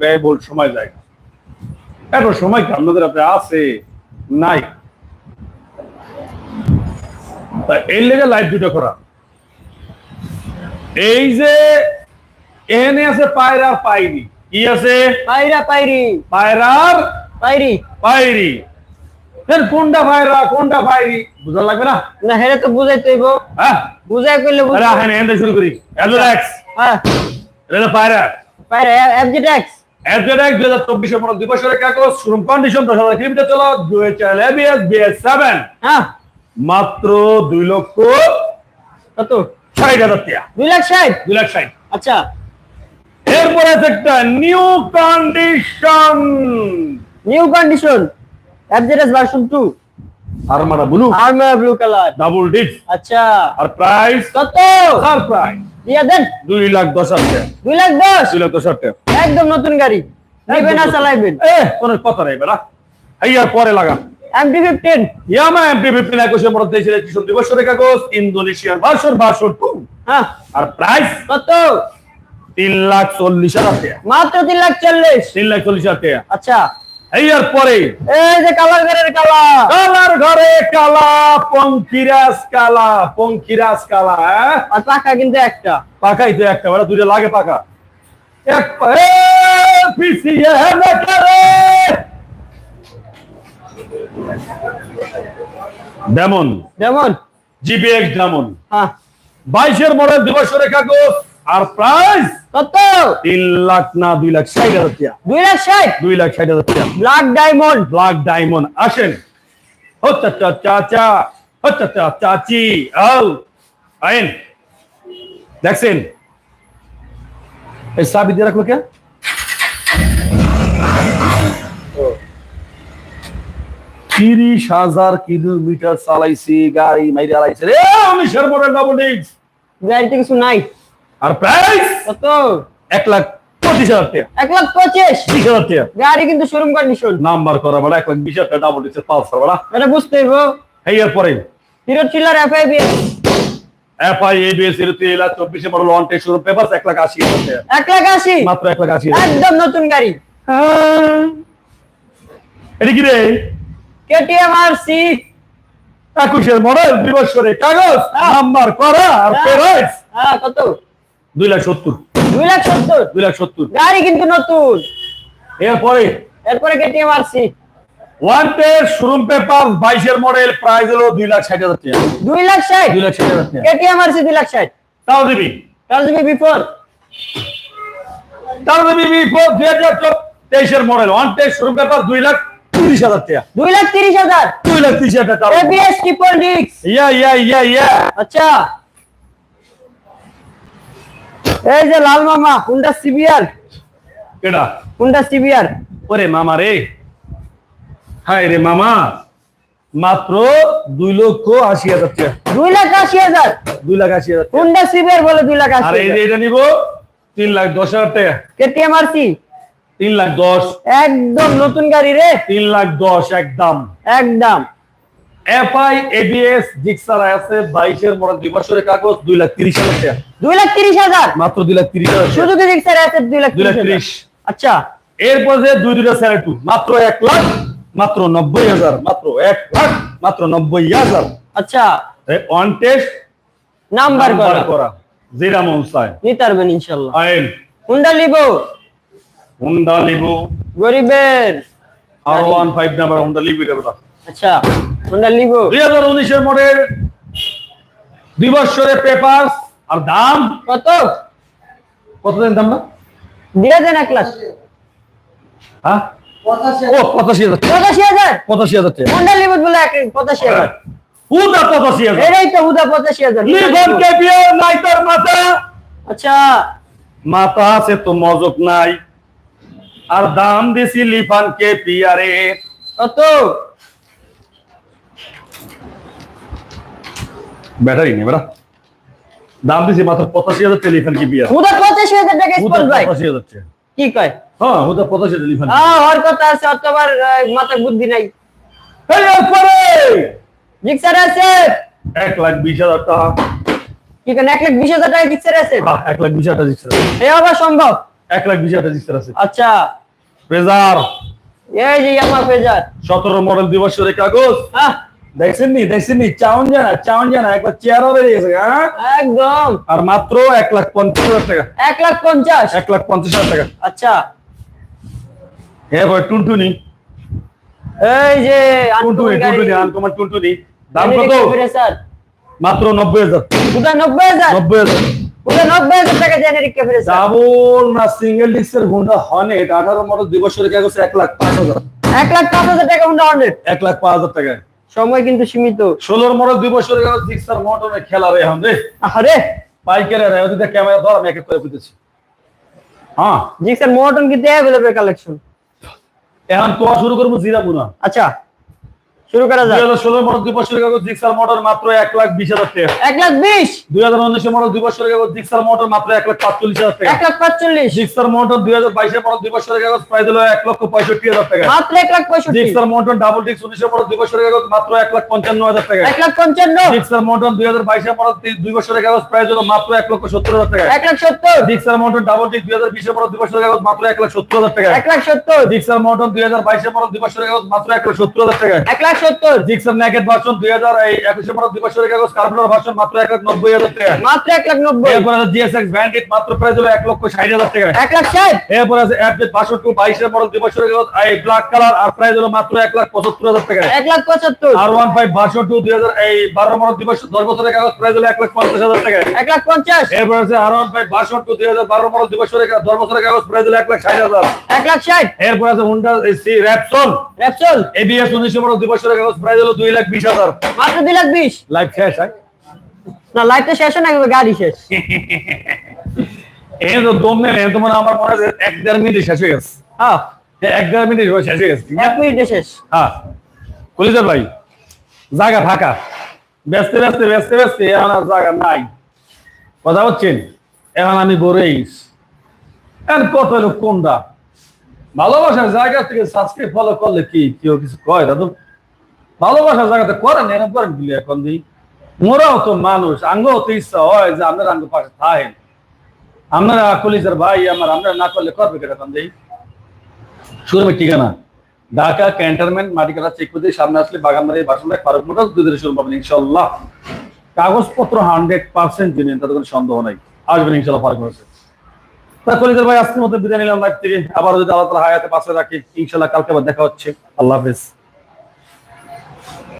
ব্যয়বহুল সময় যায়। এত সময় কি আপনাদের আপনি আছে? নাই। এই লেগে লাইভ দুটো করা। এই যে এনে আছে পায়রার পাইরি কি আছে? পাইরা পাইরি পায়রার পাইরি পাইরি কোনটা পায়রা কোনটা পাইরি বুঝা লাগবে না? না হেরে তো বুঝাইতে হইব। হ্যাঁ? বুঝাই কইলে আরে বুঝাই হ্যাঁ এনে শুরু করি। অ্যাডভার্টাইজ হ্যাঁ। এটা পায়রা। এফজি দুই হাজার চব্বিশের মতো দুই বছরের কাগজ শোরুম কন্ডিশন দশ হাজার কিলোমিটার চলা দুই চার এবিএস বিএস সেভেন মাত্র দুই লক্ষ কত? ষাট হাজার টাকা। দুই লাখ ষাট? দুই লাখ ষাট। আচ্ছা। এরপরে আছে একটা new condition new condition FZS version 2 আরমারা blue armour blue colour double disc আচ্ছা। আর প্রাইস কত? আর প্রাইস দিয়া দেন। দুই লাখ দশ হাজার দুই লাখ দশ? দুই লাখ দশ হাজার একদম নতুন গাড়ি। নেবেন না চালাইবেন। এ কোনো কথা নেই বেড়া। এই আর পরে লাগা MT fifteen Yamaha MT fifteen একুশের মধ্যে ছিল কিশোর দুই বছরের কাগজ ইন্দোনেশিয়ার ভার্সন ভার্সন টু হ্যাঁ। আর প্রাইস কত? তিন লাখ চল্লিশ হাজার মাত্র তিন লাখ চল্লিশ। তিন লাখ চল্লিশ হাজার আচ্ছা। এই আর পরে। এই যে কালার ঘরের কালা কালার ঘরে কালা পঙ্কিরাজ কালা পঙ্কিরাজ কালা হ্যাঁ? আর পাখা কিন্তু একটা। পাকাই তো একটা বেড়া দুইটা লাগে পাকা এক পিছিয়ে হেলে করে। ডেমন যেমন জিবিএক্স ডেমন হ্যাঁ। বাইশের মডেল দুই বছরের কাগজ। আর প্রাইস কত? তিন লাখ না দুই লাখ ষাট হাজার টাকা। দুই লাখ ষাট? দুই লাখ ষাট হাজার টাকা। ব্ল্যাক ডায়মন্ড ব্ল্যাক ডায়মন্ড আসেন। হচ্ছে চাচা হচ্ছে চাচি। আও আইন দেখছেন? এই চাবি দিয়ে রাখল কে? তিরিশ হাজার কিলোমিটার চালাইছি গাড়ি মাইরে আলাইছে রে উনিশের মডেল ডাবল ডিস্ক গাড়িতে কিছু নাই। আর প্রাইস কত? এক লাখ পঁচিশ হাজার টাকা। এক লাখ পঁচিশ? বিশ হাজার টাকা। গাড়ি কিন্তু শোরুম কন্ডিশন নাম্বার করা বড় এক লাখ বিশ হাজার টাকা ডাবল বড়া এটা বুঝতে হইব। এই এর পরে হিরো চিলার এফআই এবিএস এর তিন লাখ চব্বিশে মডেল ওয়ান টেস্ট শুরু পেপার এক লাখ আশি হাজার টাকা। এক লাখ আশি? মাত্র এক লাখ আশি একদম নতুন গাড়ি। এটা কি রে? কেটিএম আর সি একুশের মডেল দুই বছরে কাগজ হ্যাঁ। নাম্বার করা আর হ্যাঁ। হ্যাঁ কত? দুই লাখ সত্তর দুই লাখ সত্তর দুই লাখ সত্তর গাড়ি কিন্তু নতুন এরপরে এরপরে KTM R one test showroom paper বাইশের মডেল প্রাইস হলো দুই লাখ ষাট হাজার টাকা দুই লাখ ষাট দুই লাখ ষাট হাজার টাকা কেটিএম দুই লাখ ষাট তাও দিবি তার দিবি বিফোর তাও দিবি বিফোর দুই হাজার তেইশের model one test showroom paper দুই লাখ তিরিশ হাজার টাকা দুই লাখ তিরিশ হাজার দুই লাখ তিরিশ হাজার টাকা ইয়া ইয়া ইয়া ইয়া আচ্ছা এই যে লাল মামা হুন্ডা সিবিআর কেডা? হুন্ডা সিবিআর ওরে মামা রে। হায় রে মামা। মাত্র দুই লক্ষ আশি হাজার টাকা। দুই লাখ আশি হাজার? দুই লাখ আশি হাজার। হুন্ডা সিবিআর বলে দুই লাখ আর আশি এই যে এটা নিব তিন লাখ দশ হাজার টাকা। কেটিএম আর সি তিন লাখ দশ। একদম নতুন গাড়ি রে। তিন লাখ দশ একদম। একদম। এফআই এবিএস জিক্সার আছে বাইশের মডেল দুই বছরের কাগজ দুই লাখ তিরিশ হাজার দুই লাখ তিরিশ হাজার? মাত্র দুই লাখ তিরিশ হাজার শুধু কি আছে দুই লাখ দুই লাখ তিরিশ তিরিশ। আচ্ছা। এরপর যে দুই দুইটা স্যারেটু মাত্র এক লাখ মাত্র নব্বই হাজার মাত্র এক লাখ মাত্র নব্বই হাজার। আচ্ছা। ওয়ান টেস্ট নাম্বার করা। যেটা মন চায় নিতে পারবেন ইনশাল্লাহ। আইন। Honda Livo. Honda Livo. গরিবের। আর one five number Honda Livo আচ্ছা। উনিশের মডেল দুই বছরের পেপার আর দাম? কত? কত দিন দাম না? দিয়ে দেন এক লাখ। হ্যাঁ? ও পঁচাশি হাজার। পঁচাশি হাজার? পঁচাশি হাজার টাকা। হুন্ডা বলে পঁচাশি হাজার? হুদা পঁচাশি হাজার। এটাই তো হুদা পঁচাশি হাজার। লিভন কেপিয়ার নাই তার মাথা। আচ্ছা। মাথা আছে তো মজক নাই। আর দাম দিছি লিফান কে পিয়ারে কত? ব্যাটারি নেই বেড়া দাম দিছি মাত্র পঁচাশি হাজার টাকা লিফান কে পিয়ার হুদা পঁচাশি হাজার টাকা স্পট ভাই পঁচাশি হাজার টাকা। কি কয়? হ্যাঁ হুদা পঁচাশি হাজার লিফান হ্যাঁ হর কথা আছে অতবার মাথায় বুদ্ধি নাই। এই এরপরে রিক্সার আছে? এক লাখ বিশ হাজার টাকা। কি কেন এক লাখ বিশ হাজার টাকা রিক্সার আছে? এক লাখ বিশ হাজার টাকা দিচ্ছে এ আবার সম্ভব? এক লাখ বিশ হাজার জিক্সার আছে। আচ্ছা। ফ্রেজার এই যে ইয়ামা ফেজার সতেরো মডেল দুই বছরের কাগজ। হ্যাঁ দেখছেন নি দেখছেন নি চাউন জানা চাউন জানা একবার চেয়ারও বেড়ে গেছে হ্যাঁ? একদম। আর মাত্র এক লাখ পঞ্চাশ হাজার টাকা। এক লাখ পঞ্চাশ? এক লাখ পঞ্চাশ হাজার টাকা। আচ্ছা। হ্যাঁ ভাই টুনটুনি। এই যে টুনটুনি টুনটুনি আনকমন টুনটুনি। দাম কত? স্যার। মাত্র নব্বই হাজার। পুরো নব্বই হাজার? নব্বই হাজার। নব্বই হাজার টাকা জেনারিক ক্যাফে ডাবল না সিঙ্গেল ডিস্কের হুন্ডা হনেট আঠারো মডেল দুই বছরের কাগজ এক লাখ পাঁচ হাজার। এক লাখ পাঁচ হাজার টাকা হুন্ডা এক লাখ পাঁচ হাজার টাকা সময় কিন্তু সীমিত। ষোলোর মরে দুই বছর গেল সিক্সার মোটরে খেলা রে এখন রে আরে পাইকারে রে ওদিকে ক্যামেরা ধর আমি এক এক করে বুঝেছি হ্যাঁ। জিক্সার মোটন কিন্তু অ্যাভেলেবল কালেকশন এখন তোমার শুরু করব জিরা বুনা আচ্ছা। শুরু করা যাক হাজার ষোলো মডেল দুই বছরের কাগজ জিক্সার মোটর মাত্র এক লাখ বিশ হাজার টাকা এক লাখ বিশ দুই হাজার উনিশ মডেল দুই বছরের কাগজ জিক্সার মোটর মাত্র এক লাখ পাঁচচল্লিশ হাজার টাকা এক লাখ পাঁচচল্লিশ জিক্সার মোটর দুই হাজার বাইশের মডেল দুই বছরের কাগজ প্রায় দিল এক লক্ষ পঁয়ষট্টি হাজার টাকা মাত্র এক লাখ পঁয়ষট্টি জিক্সার মোটর ডাবল ডিক্স উনিশের মডেল দুই বছরের কাগজ মাত্র এক লাখ পঞ্চান্ন হাজার টাকা এক লাখ পঞ্চান্ন জিক্সার মোটর দুই হাজার বাইশের মডেল দুই বছরের কাগজ প্রায় দিল মাত্র এক লক্ষ সত্তর হাজার টাকা এক লাখ সত্তর জিক্সার মোটর ডাবল ডিক্স দুই হাজার বিশের মডেল দুই বছরের কাগজ মাত্র এক লাখ সত্তর হাজার টাকা এক লাখ সত্তর জিক্সার মোটর দুই হাজার বাইশের মডেল দুই বছরের কাগজ মাত্র এক লাখ সত্তর হাজার টাকা এক লাখ সত্তর জিক্সার ন্যাকেট ভার্সন দুই হাজার একুশের মডেল দুই বছরের কাগজ কার্বনের ভার্সন মাত্র এক লাখ নব্বই হাজার টাকা। মাত্র এক লাখ নব্বই। এরপর আছে জিএসএক্স ব্যান্ডিট মাত্র লক্ষ হাজার টাকা। লাখ এরপর আছে মডেল দুই বছরের কাগজ এই ব্ল্যাক কালার আর মাত্র লাখ হাজার টাকা। লাখ আর দুই হাজার এই বারো মডেল দুই বছর দশ বছরের কাগজ লাখ হাজার টাকা। লাখ এরপর আছে আর মডেল দুই বছরের কাগজ দশ বছরের কাগজ লাখ ষাট হাজার। এক লাখ ষাট। এরপর আছে হুন্ডা সি র্যাপসন এবিএস মডেল দুই বছরের কাগজ প্রায় দিল দুই লাখ বিশ হাজার। মাত্র দুই লাখ বিশ? লাইফ শেষ হয়? না লাইফটা শেষ হয় না গাড়ি শেষ। এই তো দম নেই তো মানে আমার মনে হয় এক দেড় মিনিট শেষ হয়ে গেছে। হ্যাঁ। এক দেড় মিনিট শেষ হয়ে গেছে। এক মিনিটে শেষ। হ্যাঁ। কলিজার ভাই জায়গা ফাঁকা। ব্যস্ত ব্যস্ত ব্যস্ত ব্যস্ত এখন আর জায়গা নাই। কথা হচ্ছেন এখন আমি গড়েইস এখন কত লোক কোনটা? ভালোবাসার জায়গা থেকে সাবস্ক্রাইব ফলো করলে কি কেউ কিছু কয়? দাদু? ভালোবাসার জায়গাতে করেন, এরকম করেন দিলে এখন দিই মোরাও তো মানুষ, আঙ্গও তো ইচ্ছা হয় যে আপনার আঙ্গ পাশে থাকেন। আপনারা কলিজার ভাই আমার আমরা না করলে করবে কেন এখন দিই শুরু ঠিকানা? ঢাকা ক্যান্টনমেন্ট, মাটিকাটা চেক করে সামনে আসলে বাগানবাড়ি বাসনটা ফারুক মোটর দুধের শুরু পাবেন ইনশাল্লাহ। কাগজপত্র হান্ড্রেড পার্সেন্ট জেনে তাদের কোনো সন্দেহ নাই। আসবেন ইনশাল্লাহ ফারুক মোটর তা কলিজার ভাই, আজকের মতো বিদায় নিলাম লাইফ থেকে। আবার যদি আল্লাহ তালা হায়াতে পাশে রাখি, ইনশাল্লাহ কালকে আবার দেখা হচ্ছে। আল্লাহ হাফেজ।